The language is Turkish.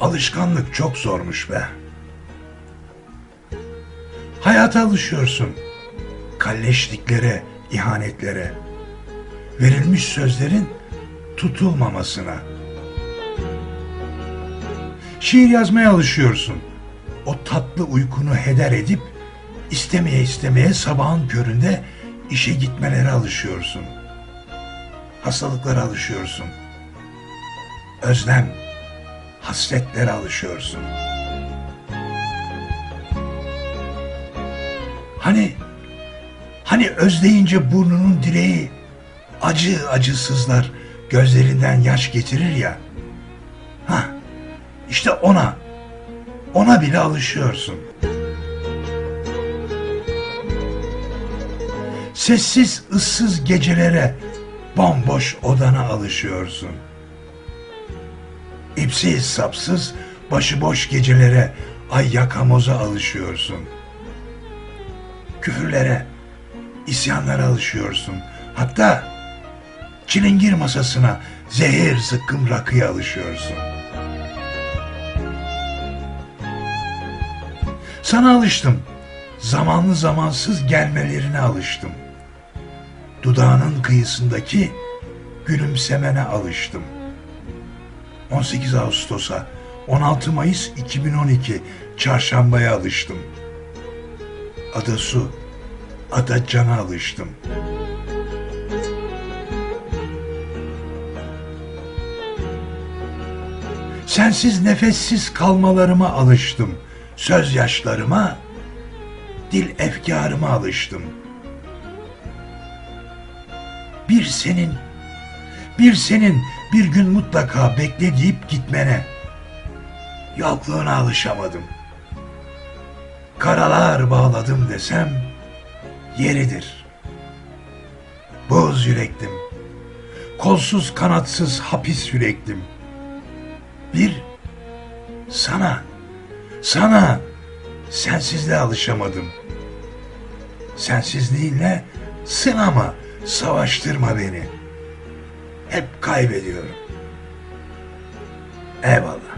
Alışkanlık çok zormuş be. Hayata alışıyorsun. Kalleşliklere, ihanetlere. Verilmiş sözlerin tutulmamasına. Şiir yazmaya alışıyorsun. O tatlı uykunu heder edip istemeye istemeye sabahın köründe işe gitmelere alışıyorsun. Hastalıklara alışıyorsun. Özlem, hasretlere alışıyorsun. Hani hani özleyince burnunun direği acı acı sızlar gözlerinden yaş getirir ya. Ha işte ona ona bile alışıyorsun. Sessiz ıssız gecelere bomboş odana alışıyorsun. İpsiz sapsız başıboş gecelere ay yakamoza alışıyorsun. Küfürlere, isyanlara alışıyorsun. Hatta çilingir masasına zehir zıkkım rakıya alışıyorsun. Sana alıştım. Zamanlı zamansız gelmelerine alıştım. Dudağının kıyısındaki gülümsemene alıştım. 18 Ağustos'a 16 Mayıs 2012 Çarşambaya alıştım. Ada su, ada cana alıştım. Sensiz nefessiz kalmalarıma alıştım. Söz yaşlarıma, dil efkarıma alıştım. Bir senin, bir senin bir gün mutlaka bekle deyip gitmene. Yokluğuna alışamadım. Karalar bağladım desem yeridir. Boz yüreklim, kolsuz kanatsız hapis yüreklim. Bir sana, sana sensizliğe alışamadım. Sensizliğinle sınama, savaştırma beni. Hep kaybediyorum. Eyvallah.